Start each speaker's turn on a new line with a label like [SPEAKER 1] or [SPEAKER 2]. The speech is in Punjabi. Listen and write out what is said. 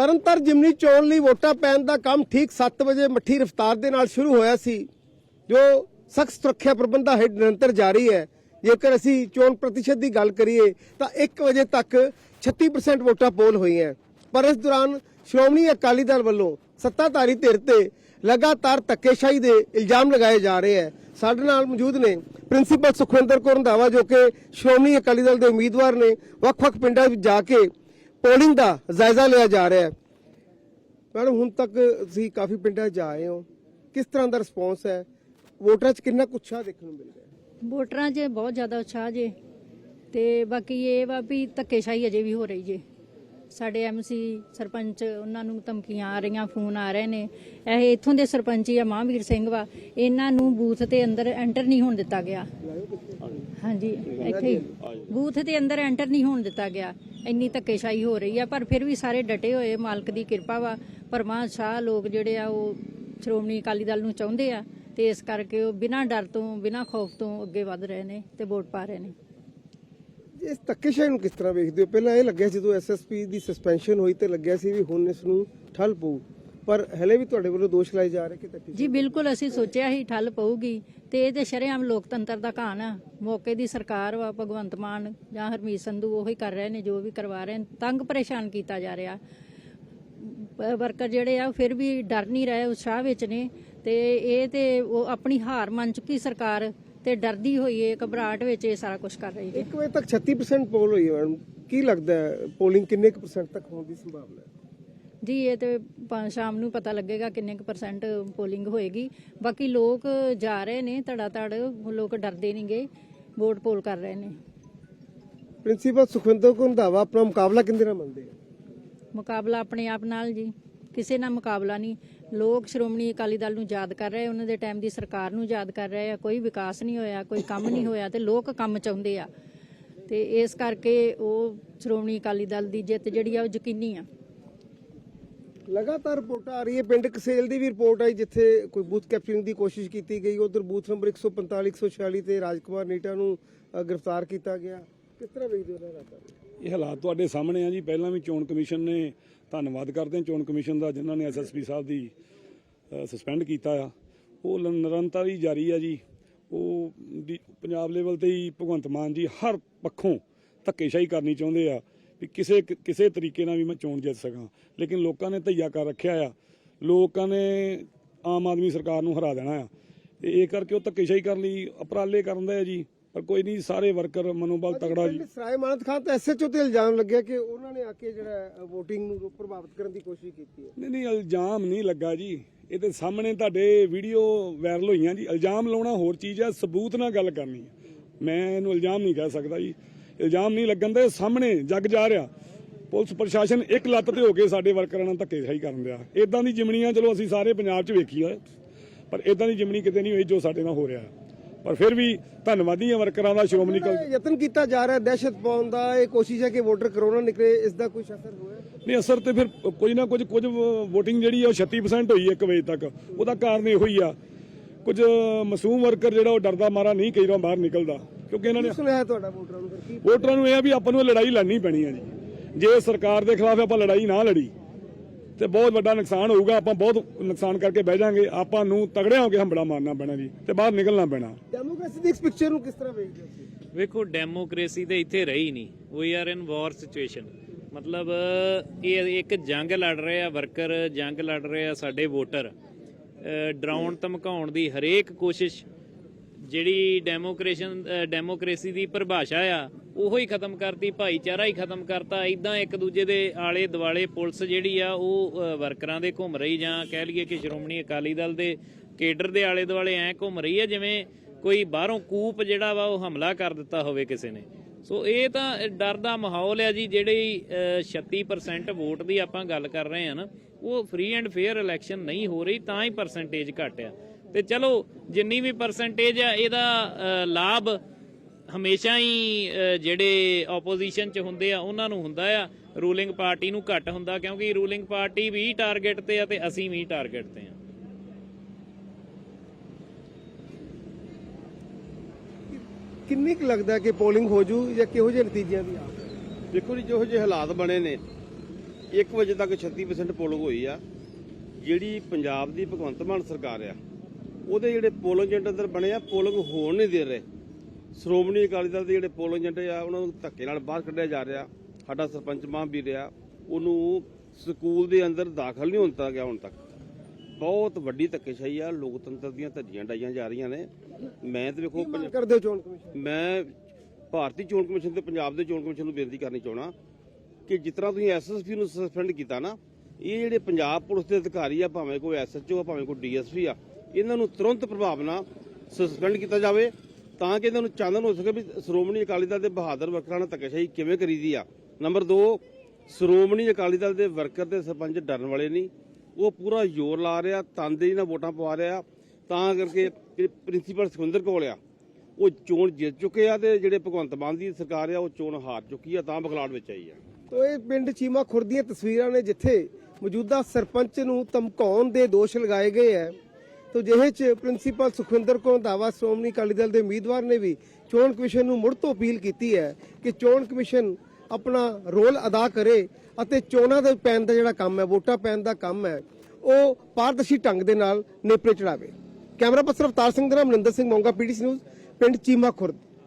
[SPEAKER 1] ਤਰਨਤਾਰ ਜਿਮਨੀ ਚੋਣ ਲਈ ਵੋਟਾਂ ਪੈਣ ਦਾ ਕੰਮ ਠੀਕ 7 ਵਜੇ ਮੱਠੀ ਰਫ਼ਤਾਰ ਦੇ ਨਾਲ ਸ਼ੁਰੂ ਹੋਇਆ ਸੀ, ਜੋ ਸਖਤ ਸੁਰੱਖਿਆ ਪ੍ਰਬੰਧਾਂ ਹੇਠ ਨਿਰੰਤਰ ਜਾਰੀ ਹੈ। ਜੇਕਰ ਅਸੀਂ ਚੋਣ ਪ੍ਰਤੀਸ਼ਤ ਦੀ ਗੱਲ ਕਰੀਏ, ਤਾਂ 1 ਵਜੇ ਤੱਕ 36% ਵੋਟਾਂ ਪੋਲ ਹੋਈਆਂ। ਪਰ ਇਸ ਦੌਰਾਨ ਸ਼੍ਰੋਮਣੀ ਅਕਾਲੀ ਦਲ ਵੱਲੋਂ ਸੱਤਾਧਾਰੀ ਧਿਰ ਤੇ ਲਗਾਤਾਰ ਧੱਕੇਸ਼ਾਹੀ ਦੇ ਇਲਜ਼ਾਮ ਲਗਾਏ ਜਾ ਰਹੇ ਹੈ। ਸਾਡੇ ਨਾਲ ਮੌਜੂਦ ਨੇ ਪ੍ਰਿੰਸੀਪਲ ਸੁਖਵਿੰਦਰ ਕੌਰ ਰੰਧਾਵਾ, ਜੋ ਕਿ ਸ਼੍ਰੋਮਣੀ ਅਕਾਲੀ ਦਲ ਦੇ ਉਮੀਦਵਾਰ ਨੇ। ਵੱਖ-ਵੱਖ ਪਿੰਡਾਂ ਵਿੱਚ ਜਾ ਕੇ ਪੋਲਿੰਗ ਦਾ ਜਾਇਜ਼ਾ ਲਿਆ ਜਾ ਰਿਹਾ ਹੈ। ਮੈਡਮ, ਹੁਣ ਤੱਕ ਤੁਸੀਂ ਕਾਫੀ ਪਿੰਡਾਂ 'ਚ ਆਏ ਹੋ। ਕਿਸ ਤਰ੍ਹਾਂ ਦਾ ਰਿਸਪੌਂਸ ਹੈ? ਵੋਟਰਾਂ 'ਚ ਕਿੰਨਾ ਕੁ ਦੇਖਣ ਨੂੰ ਮਿਲ ਰਿਹਾ
[SPEAKER 2] ਵੋਟਰਾਂ 'ਚ ਬਹੁਤ ਜ਼ਿਆਦਾ ਉਤਸ਼ਾਹ ਜੇ। ਤੇ ਬਾਕੀ ਇਹ ਵਾ ਵੀ ਧੱਕੇਸ਼ਾਹੀ ਅਜੇ ਵੀ ਹੋ ਰਹੀ ਜੇ। ਸਾਡੇ ਐਮਸੀ ਸਰਪੰਚ, ਉਹਨਾਂ ਨੂੰ ਧਮਕੀਆਂ ਆ ਰਹੀਆਂ, ਫੋਨ ਆ ਰਹੇ ਨੇ। ਇਹ ਇੱਥੋਂ ਦੇ ਸਰਪੰਚ ਹੀ ਆ, ਮਹਾਂਵੀਰ ਸਿੰਘ ਵਾ। ਇਹਨਾਂ ਨੂੰ ਬੂਥ ਤੇ ਅੰਦਰ ਐਂਟਰ ਨਹੀਂ ਹੋਣ ਦਿੱਤਾ ਗਿਆ। ਹਾਂਜੀ, ਇੱਥੇ ਹੀ ਬੂਥ ਦੇ ਅੰਦਰ ਐਂਟਰ ਨਹੀਂ ਹੋਣ ਦਿੱਤਾ ਗਿਆ। ਇੰਨੀ ਧੱਕੇਸ਼ਾਹੀ ਹੋ ਰਹੀ ਆ, ਪਰ ਫਿਰ ਵੀ ਸਾਰੇ ਡਟੇ ਹੋਏ ਮਾਲਕ ਦੀ ਕਿਰਪਾ ਵਾ। ਪਰਮਾ ਸ਼ਾਹ ਲੋਕ ਜਿਹੜੇ ਆ, ਉਹ ਸ਼੍ਰੋਮਣੀ ਅਕਾਲੀ ਦਲ ਨੂੰ ਚਾਹੁੰਦੇ ਆ ਤੇ ਇਸ ਕਰਕੇ ਉਹ ਬਿਨਾਂ ਡਰ ਤੋਂ, ਬਿਨਾਂ ਖੌਫ ਤੋਂ ਅੱਗੇ ਵਧ ਰਹੇ ਨੇ ਤੇ ਵੋਟ ਪਾ ਰਹੇ ਨੇ।
[SPEAKER 1] ਇਸ ਧੱਕੇਸ਼ਾਹੀ ਨੂੰ ਕਿਸ ਤਰ੍ਹਾਂ ਵੇਖਦੇ ਹੋ? ਪਹਿਲਾਂ ਇਹ ਲੱਗਿਆ ਜਦੋਂ ਐਸਐਸਪੀ ਦੀ ਸਸਪੈਂਸ਼ਨ ਹੋਈ ਤੇ ਲੱਗਿਆ ਸੀ ਵੀ ਹੁਣ ਇਸ ਨੂੰ ਠੱਲ ਪਊ। ਪਰ ਹਲੇ ਵੀ ਤੁਹਾਡੇ ਵੱਲੋਂ ਦੋਸ਼ ਲਾਏ ਜਾ ਰਹੇ ਕਿ ਧੱਕੇਸ਼ਾਹੀ
[SPEAKER 2] ਜੀ ਬਿਲਕੁਲ ਅਸੀਂ ਸੋਚਿਆ ਸੀ ਠੱਲ ਪਊਗੀ ਤੇ ਇਹ ਤੇ ਸ਼ਰੇਆਮ ਲੋਕਤੰਤਰ ਦਾ ਘਾਣ ਆ। ਮੌਕੇ ਦੀ ਸਰਕਾਰ ਵਾ ਭਗਵੰਤ ਮਾਨ ਜਾਂ ਹਰਮੀਤ ਸੰਧੂ ਉਹੀ ਕਰ ਰਹੇ ਨੇ ਜੋ ਵੀ ਕਰਵਾ ਰਹੇ ਨੇ। ਤੰਗ ਪਰੇਸ਼ਾਨ ਕੀਤਾ ਜਾ ਰਿਹਾ। ਵਰਕਰ ਜਿਹੜੇ ਆ ਫਿਰ ਵੀ ਡਰ ਨਹੀਂ ਰਹੇ ਉਤਸ਼ਾਹ ਵਿੱਚ ਨੇ ਤੇ ਇਹ ਤੇ ਉਹ ਆਪਣੀ ਹਾਰ ਮੰਨ ਚੁੱਕੀ ਸਰਕਾਰ ਤੇ ਡਰਦੀ ਹੋਈ ਏ ਘਬਰਾਹਟ ਵਿੱਚ ਇਹ ਸਾਰਾ ਕੁਝ ਕਰ ਰਹੀ ਹੈ
[SPEAKER 1] 1 ਵਜੇ ਤੱਕ 36% ਪੋਲ ਹੋਈ ਹੈ ਮੈਡਮ। ਕੀ ਲੱਗਦਾ ਹੈ? ਪੋਲਿੰਗ ਕਿੰਨੇ ਕੁ ਪਰਸੈਂਟ ਤੱਕ ਹੋਣ ਦੀ ਸੰਭਾਵਨਾ ਹੈ?
[SPEAKER 2] ਜੀ ਇਹ ਤੇ ਪਾ- ਸ਼ਾਮ ਨੂੰ ਪਤਾ ਲੱਗੇਗਾ ਕਿੰਨੇ ਕੁ ਪਰਸੈਂਟ ਪੋਲਿੰਗ ਹੋਏਗੀ। ਬਾਕੀ ਲੋਕ ਜਾ ਰਹੇ ਨੇ ਧੜਾ ਧੜ ਲੋਕ ਡਰਦੇ ਨਹੀਂਗੇ ਵੋਟ ਪੋਲ ਕਰ ਰਹੇ ਨੇ।
[SPEAKER 1] ਪ੍ਰਿੰਸੀਪਲ ਸੁਖਵਿੰਦਰ ਕੌਰ ਰੰਧਾਵਾ ਆਪਣਾ ਮੁਕਾਬਲਾ ਕਿੰਦੇ ਨਾਲ ਮੰਨਦੇ ਆ?
[SPEAKER 2] ਮੁਕਾਬਲਾ ਆਪਣੇ ਆਪ ਨਾਲ ਜੀ ਕਿਸੇ ਨਾਲ ਮੁਕਾਬਲਾ ਨਹੀਂ ਲੋਕ ਸ਼੍ਰੋਮਣੀ ਅਕਾਲੀ ਦਲ ਨੂੰ ਯਾਦ ਕਰ ਰਹੇ ਉਹਨਾਂ ਦੇ ਟਾਈਮ ਦੀ ਸਰਕਾਰ ਨੂੰ ਯਾਦ ਕਰ ਰਹੇ ਆ ਕੋਈ ਵਿਕਾਸ ਨਹੀਂ ਹੋਇਆ ਕੋਈ ਕੰਮ ਨਹੀਂ ਹੋਇਆ ਤੇ ਲੋਕ ਕੰਮ ਚਾਹੁੰਦੇ ਆ। ਤੇ ਇਸ ਕਰਕੇ ਉਹ ਸ਼੍ਰੋਮਣੀ ਅਕਾਲੀ ਦਲ ਦੀ ਜਿੱਤ ਜਿਹੜੀ ਆ ਉਹ ਯਕੀਨੀ ਆ।
[SPEAKER 1] ਲਗਾਤਾਰ ਰਿਪੋਰਟਾਂ ਆ ਰਹੀ ਹੈ ਪਿੰਡ ਕਸੇਲ ਦੀ ਵੀ ਰਿਪੋਰਟ ਆਈ ਜਿੱਥੇ ਕੋਈ ਬੂਥ ਕੈਪਚਰਿੰਗ ਦੀ ਕੋਸ਼ਿਸ਼ ਕੀਤੀ ਗਈ। ਉਧਰ ਬੂਥ ਨੰਬਰ 145 146 ਤੇ ਰਾਜਕੁਮਾਰ ਨੀਟਾ ਨੂੰ ਅ, ਗ੍ਰਿਫਤਾਰ ਕੀਤਾ ਗਿਆ। ਕਿਸ ਤਰ੍ਹਾਂ ਵੇਖਦੇ ਹੋ ਇਹਨਾਂ ਹਾਲਾਤਾਂ? ਨੂੰ
[SPEAKER 3] ਇਹ ਹਾਲਾਤ ਤੁਹਾਡੇ ਸਾਹਮਣੇ ਆ ਜੀ। ਪਹਿਲਾਂ ਵੀ ਚੋਣ ਕਮਿਸ਼ਨ ਨੇ ਧੰਨਵਾਦ ਕਰਦੇ ਹਾਂ ਚੋਣ ਕਮਿਸ਼ਨ ਦਾ ਜਿਨ੍ਹਾਂ ਨੇ ਐਸਐਸਪੀ ਸਾਹਿਬ ਦੀ ਸਸਪੈਂਡ ਕੀਤਾ ਆ। ਉਹ ਲ- ਨਿਰੰਤਰ ਹੀ ਜਾਰੀ ਆ ਜੀ। ਉਹ ਦੀ- ਪੰਜਾਬ ਲੈਵਲ ਤੇ ਹੀ ਭਗਵੰਤ ਮਾਨ ਜੀ ਹਰ ਪੱਖੋਂ ਧੱਕੇਸ਼ਾਹੀ ਕਰਨੀ ਚਾਹੁੰਦੇ ਆ। ਵੀ ਕਿਸੇ ਕਿਸੇ ਤਰੀਕੇ ਨਾਲ ਵੀ ਮੈਂ ਚੋਣ ਜਿੱਤ ਸਕਾਂ। ਲੇਕਿਨ ਲੋਕਾਂ ਨੇ ਧਈਆ ਕਰ ਰੱਖਿਆ ਆ। ਲੋਕਾਂ ਨੇ ਆਮ ਆਦਮੀ ਸਰਕਾਰ ਨੂੰ ਹਰਾ ਦੇਣਾ ਆ। ਤੇ ਇਹ ਕਰਕੇ ਉਹ ਧੱਕੇਸ਼ਾਹੀ ਕਰਨ ਲਈ ਉਪਰਾਲੇ ਕਰਨ ਦੇ ਆ ਜੀ। ਪਰ ਕੋਈ ਨਹੀਂ ਸਾਰੇ ਵਰਕਰ ਮਨੋਬਲ ਤਗੜਾ ਜੀ।
[SPEAKER 1] ਸਰਾਏ ਮਾਨਤ ਖਾਨ ਤੇ ਐਸਐਚਓ ਤੇ ਇਲਜ਼ਾਮ ਲੱਗਿਆ ਕਿ ਉਹਨਾਂ ਨੇ ਆ ਕੇ ਜਿਹੜਾ VOTING ਨੂੰ ਪ੍ਰਭਾਵਿਤ ਕਰਨ ਦੀ ਕੋਸ਼ਿਸ਼ ਕੀਤੀ ਹੈ।
[SPEAKER 3] ਨਹੀਂ ਨਹੀਂ ਇਲਜ਼ਾਮ ਨਹੀਂ ਲੱਗਾ ਜੀ। ਇਹ ਤੇ ਸਾਹਮਣੇ ਤੁਹਾਡੇ ਵੀਡੀਓ ਵਾਇਰਲ ਹੋਈਆਂ ਜੀ। ਇਲਜ਼ਾਮ ਲਾਉਣਾ ਹੋਰ ਚੀਜ਼ ਹੈ ਸਬੂਤ ਨਾਲ ਗੱਲ ਕਰਨੀ ਹੈ ਮੈਂ ਇਹਨੂੰ ਇਲਜ਼ਾਮ ਨਹੀਂ ਕਹਿ ਸਕਦਾ ਜੀ। ਇਲਜ਼ਾਮ ਨਹੀਂ ਲੱਗਣ ਦੇ ਸਾਹਮਣੇ ਜੱਗ ਜਾ ਰਿਹਾ। ਪੁਲਿਸ ਪ੍ਰਸ਼ਾਸਨ ਇੱਕ ਲੱਤ ਤੇ ਹੋ ਕੇ ਸਾਡੇ ਵਰਕਰਾਂ ਨਾਲ ਧੱਕੇਸ਼ਾਹੀ ਕਰਨ ਰਿਹਾ ਇਦਾਂ ਦੀ ਜਿਮਣੀਆਂ ਚਲੋ ਅਸੀਂ ਸਾਰੇ ਪੰਜਾਬ 'ਚ ਵੇਖੀ ਆ ਪਰ ਇਦਾਂ ਦੀ ਜਿਮਣੀ ਕਿਤੇ ਨਹੀਂ ਹੋਈ ਜੋ ਸਾਡੇ ਨਾਲ ਹੋ ਰਿਹਾ। ਪਰ ਫਿਰ ਵੀ ਧੰਨਵਾਦੀ ਹਾਂ ਵਰਕਰਾਂ ਦਾ ਸ਼੍ਰੋਮਣੀ ਕਮੇਟੀ
[SPEAKER 1] ਯਤਨ ਕੀਤਾ ਜਾ ਰਿਹਾ ਦਹਿਸ਼ਤ ਪਾਉਣ ਦਾ। ਇਹ ਕੋਸ਼ਿਸ਼ ਹੈ ਕਿ ਵੋਟਰ ਕਰੋਨਾ ਨਿਕਲੇ ਇਸ ਦਾ ਕੋਈ ਅਸਰ ਹੋਇਆ?
[SPEAKER 3] ਨਹੀਂ ਅਸਰ ਤੇ ਫਿਰ ਕੁਝ ਨਾ ਕੁਝ ਕੁਝ VOTING ਜਿਹੜੀ ਆ ਉਹ 36% ਹੋਈ 1 ਵਜੇ ਤੱਕ। ਉਹਦਾ ਕਾਰਨ ਇਹੋ ਹੀ ਆ। ਕੁਝ ਮਾਸੂਮ ਵਰਕਰ ਜਿਹੜਾ ਉਹ ਡਰਦਾ ਮਾਰਾ ਨਹੀਂ ਕਈ ਵਾਰ ਬਾਹਰ ਨਿਕਲਦਾ। ਕਿਉਂਕਿ ਇਹਨਾਂ ਨੇ
[SPEAKER 1] ਸੁਣਿਆ ਹੈ ਤੁਹਾਡਾ ਵੋਟਰਾਂ ਨੂੰ ਫਿਰ ਕੀ
[SPEAKER 3] ਵੋਟਰਾਂ ਨੂੰ ਇਹ ਆ ਵੀ ਆਪਾਂ ਨੂੰ ਲੜਾਈ ਲੜਨੀ ਪੈਣੀ ਆ ਜੀ। ਜੇ ਸਰਕਾਰ ਦੇ ਖਿਲਾਫ ਆਪਾਂ ਲੜਾਈ ਨਾ ਲੜੀ ਤੇ ਬਹੁਤ ਵੱਡਾ ਨੁਕਸਾਨ ਹੋਊਗਾ ਆਪਾਂ ਬਹੁਤ ਨੁਕਸਾਨ ਕਰਕੇ ਬਹਿ ਜਾਾਂਗੇ ਆਪਾਂ ਨੂੰ ਤਗੜੇ ਹੋ ਕੇ ਹੰਬੜਾ ਮਾਰਨਾ ਪੈਣਾ ਜੀ ਤੇ ਬਾਹਰ ਨਿਕਲਣਾ ਪੈਣਾ।
[SPEAKER 1] ਡੈਮੋਕ੍ਰੇਸੀ ਦੀ ਇਸ ਪਿਕਚਰ ਨੂੰ ਕਿਸ ਤਰ੍ਹਾਂ ਵੇਖਦੇ ਹੋ?
[SPEAKER 4] ਵੇਖੋ ਡੈਮੋਕ੍ਰੇਸੀ ਤੇ ਇੱਥੇ ਰਹੀ ਨਹੀਂ। ਵੀ ਆਰ ਇਨ ਵਾਰ ਸਿਚੁਏਸ਼ਨ ਮਤਲਬ ਇਹ ਇੱਕ ਜੰਗ ਲੜ ਰਹੇ ਆ ਵਰਕਰ ਜੰਗ ਲੜ ਰਹੇ ਆ ਸਾਡੇ ਵੋਟਰ। ਡਰਾਉਣ ਧਮਕਾਉਣ ਦੀ ਹਰੇਕ ਕੋਸ਼ਿਸ਼ ਜਿਹੜੀ ਡੈਮੋਕ੍ਰੇਸ਼ਨ ਅਹ ਡੈਮੋਕ੍ਰੇਸੀ ਦੀ ਪਰਿਭਾਸ਼ਾ ਆ ਉਹੋ ਹੀ ਖਤਮ ਕਰਤੀ ਭਾਈਚਾਰਾ ਹੀ ਖਤਮ ਕਰਤਾ। ਇਦਾਂ ਇੱਕ ਦੂਜੇ ਦੇ ਆਲੇ ਦੁਆਲੇ ਪੁਲਿਸ ਜਿਹੜੀ ਆ ਉਹ ਵਰਕਰਾਂ ਦੇ ਘੁੰਮ ਰਹੀ ਜਾਂ ਕਹਿ ਲਈਏ ਕਿ ਸ਼੍ਰੋਮਣੀ ਅਕਾਲੀ ਦਲ ਦੇ ਕੇਡਰ ਦੇ ਆਲੇ ਦੁਆਲੇ ਐ ਘੁੰਮ ਰਹੀ ਆ ਜਿਵੇਂ ਕੋਈ ਬਾਹਰੋਂ ਕੂਪ ਜਿਹੜਾ ਵਾ ਉਹ ਹਮਲਾ ਕਰ ਦਿੱਤਾ ਹੋਵੇ ਕਿਸੇ ਨੇ। ਸੋ ਇਹ ਤਾਂ ਡਰ ਦਾ ਮਾਹੌਲ ਆ ਜੀ ਜਿਹੜੀ ਅਹ, 36% ਵੋਟ ਦੀ ਆਪਾਂ ਗੱਲ ਕਰ ਰਹੇ ਹਾਂ ਨਾ ਉਹ ਫ੍ਰੀ ਐਂਡ ਫੇਅਰ ਇਲੈਕਸ਼ਨ ਨਹੀਂ ਹੋ ਰਹੀ ਤਾਂ ਹੀ ਪਰਸੈਂਟੇਜ ਘੱਟ ਆ। ਤੇ ਚਲੋ ਜਿੰਨੀ ਵੀ ਪਰਸੈਂਟੇਜ ਆ ਇਹਦਾ ਲਾਭ ਹਮੇਸ਼ਾ ਹੀ ਜਿਹੜੇ ਆਪੋਜੀਸ਼ਨ 'ਚ ਹੁੰਦੇ ਆ ਉਹਨਾਂ ਨੂੰ ਹੁੰਦਾ ਆ। ਰੂਲਿੰਗ ਪਾਰਟੀ ਨੂੰ ਘੱਟ ਹੁੰਦਾ ਕਿਉਂਕਿ ਰੂਲਿੰਗ ਪਾਰਟੀ ਵੀ ਟਾਰਗੇਟ ਤੇ ਆ ਤੇ ਅਸੀਂ ਵੀ ਟਾਰਗੇਟ ਤੇ ਆ।
[SPEAKER 1] ਕਿੰਨੀ ਕੁ ਲੱਗਦਾ ਕਿ ਪੋਲਿੰਗ ਹੋ ਜੂ ਜਾਂ ਕਿਹੋ ਜਿਹੇ ਨਤੀਜਿਆਂ ਦੀ ਹੈ
[SPEAKER 5] ਦੇਖੋ ਜੀ ਜਿਹੋ ਜਿਹੇ ਹਾਲਾਤ ਬਣੇ ਨੇ 1 ਵਜੇ ਤੱਕ 36% ਪੋਲਿੰਗ ਹੋਈ ਆ। ਜਿਹੜੀ ਪੰਜਾਬ ਦੀ ਭਗਵੰਤ ਮਾਨ ਸਰਕਾਰ ਆ ਉਹਦੇ ਜਿਹੜੇ ਪੋਲਿੰਗ ਏਜੰਟ ਅੰਦਰ ਬਣੇ ਆ ਪੋਲਿੰਗ ਹੋਣ ਨਹੀਂ ਦੇ ਰਹੇ। ਸ਼੍ਰੋਮਣੀ ਅਕਾਲੀ ਦਲ ਦੇ ਜਿਹੜੇ ਪੋਲਿੰਗ ਏਜੰਟ ਆ ਉਹਨਾਂ ਨੂੰ ਧੱਕੇ ਨਾਲ ਬਾਹਰ ਕੱਢਿਆ ਜਾ ਰਿਹਾ। ਸਾਡਾ ਸਰਪੰਚ ਮਾਂ ਵੀ ਰਿਹਾ। ਉਹਨੂੰ ਸਕੂਲ ਦੇ ਅੰਦਰ ਦਾਖਲ ਨਹੀਂ ਹੁੰਦਾ ਗਿਆ ਹੁਣ ਤੱਕ। ਬਹੁਤ ਵੱਡੀ ਧੱਕੇਸ਼ਾਹੀ ਆ। ਲੋਕਤੰਤਰ ਦੀਆਂ ਧੱਜੀਆਂ ਡਾਈਆਂ ਜਾ ਰਹੀਆਂ ਨੇ। ਮੈਂ ਤੇ ਵੇਖੋ
[SPEAKER 1] ਕਰਦੇ ਚੋਣ ਕਮਿਸ਼ਨ
[SPEAKER 5] ਮੈਂ ਭਾਰਤੀ ਚੋਣ ਕਮਿਸ਼ਨ ਤੇ ਪੰਜਾਬ ਦੇ ਚੋਣ ਕਮਿਸ਼ਨ ਨੂੰ ਬੇਨਤੀ ਕਰਨੀ ਚਾਹਣਾ ਕਿ ਜਿਸ ਤਰ੍ਹਾਂ ਤੁਸੀਂ ਐਸਐਸਪੀ ਨੂੰ ਸਸਪੈਂਡ ਕੀਤਾ ਨਾ ਇਹ ਜਿਹੜੇ ਪੰਜਾਬ ਪੁਲਿਸ ਦੇ ਅਧਿਕਾਰੀ ਆ ਭਾਵੇਂ ਕੋਈ ਐਸਐਚਓ ਆ ਭਾਵੇਂ ਕੋਈ ਡੀਐਸਪੀ ਆ ਇਹਨਾਂ ਨੂੰ ਤੁਰੰਤ ਪ੍ਰਭਾਵ ਨਾਲ ਸਸਪੈਂਡ ਕੀਤਾ ਜਾਵੇ ਤਾਂ ਕਿ ਇਹਨਾਂ ਨੂੰ ਚਾਨਣ ਹੋ ਸਕੇ ਵੀ ਸ਼੍ਰੋਮਣੀ ਅਕਾਲੀ ਦਲ ਦੇ ਬਹਾਦਰ ਵਰਕਰਾਂ ਨਾਲ ਧੱਕੇਸ਼ਾਹੀ ਕਿਵੇਂ ਕਰੀਦੀ ਆ। ਨੰਬਰ 2 ਸ਼੍ਰੋਮਣੀ ਅਕਾਲੀ ਦਲ ਦੇ ਵਰਕਰ ਤੇ ਸਰਪੰਚ ਡਰਨ ਵਾਲੇ ਨਹੀਂ। ਉਹ ਪੂਰਾ ਜ਼ੋਰ ਲਾ ਰਿਹਾ ਤਨਦੇਹੀ ਨਾਲ ਵੋਟਾਂ ਪਵਾ ਰਿਹਾ, ਤਾਂ ਕਰਕੇ ਪ੍ਰਿੰਸੀਪਲ ਸੁਖਿੰਦਰ ਕੋਲ ਆ। ਉਹ ਚੋਣ ਜਿੱਤ ਚੁੱਕੇ ਆ ਤੇ ਜਿਹੜੇ ਭਗਵੰਤ ਮਾਨ ਦੀ ਸਰਕਾਰ ਆ, ਉਹ ਚੋਣ ਹਾਰ ਚੁੱਕੀ ਆ, ਤਾਂ ਬਖਲਾੜ ਵਿੱਚ ਆਈ ਆ।
[SPEAKER 1] ਤੋ ਇਹ ਪਿੰਡ ਚੀਮਾ ਖੁਰਦ ਦੀਆਂ ਤਸਵੀਰਾਂ ਨੇ ਜਿੱਥੇ ਮੌਜੂਦਾ ਸਰਪੰਚ ਨੂੰ ਧਮਕਾਉਣ ਦੇ ਦੋਸ਼ ਲਗਾਏ ਗਏ ਹੈ ਤੋ ਜਿਹੇ ਚ ਪ੍ਰਿੰਸੀਪਲ ਸੁਖਵਿੰਦਰ ਕੌਰ ਦਾਵਾ ਸ਼੍ਰੋਮਣੀ ਅਕਾਲੀ ਦਲ ਦੇ ਉਮੀਦਵਾਰ ਨੇ ਵੀ ਚੋਣ ਕਮਿਸ਼ਨ ਨੂੰ ਮੁੜ ਤੋਂ ਅਪੀਲ ਕੀਤੀ ਹੈ ਕਿ ਚੋਣ ਕਮਿਸ਼ਨ ਆਪਣਾ ਰੋਲ ਅਦਾ ਕਰੇ ਅਤੇ ਚੋਣਾਂ ਦੇ ਪੈਣ ਦਾ ਜਿਹੜਾ ਕੰਮ ਹੈ, ਵੋਟਾਂ ਪੈਣ ਦਾ ਕੰਮ ਹੈ, ਉਹ ਪਾਰਦਰਸ਼ੀ ਢੰਗ ਦੇ ਨਾਲ ਨੇਪਰੇ ਚੜਾਵੇ। ਕੈਮਰਾ ਪਰਸਨ ਅਵਤਾਰ ਸਿੰਘ ਦੇ ਨਾਲ ਮਨਿੰਦਰ ਸਿੰਘ ਮੋਂਗਾ ਪੀਡੀਸੀ ਨਿਊਜ਼, ਪਿੰਡ ਚੀਮਾ ਖੁਰਦ।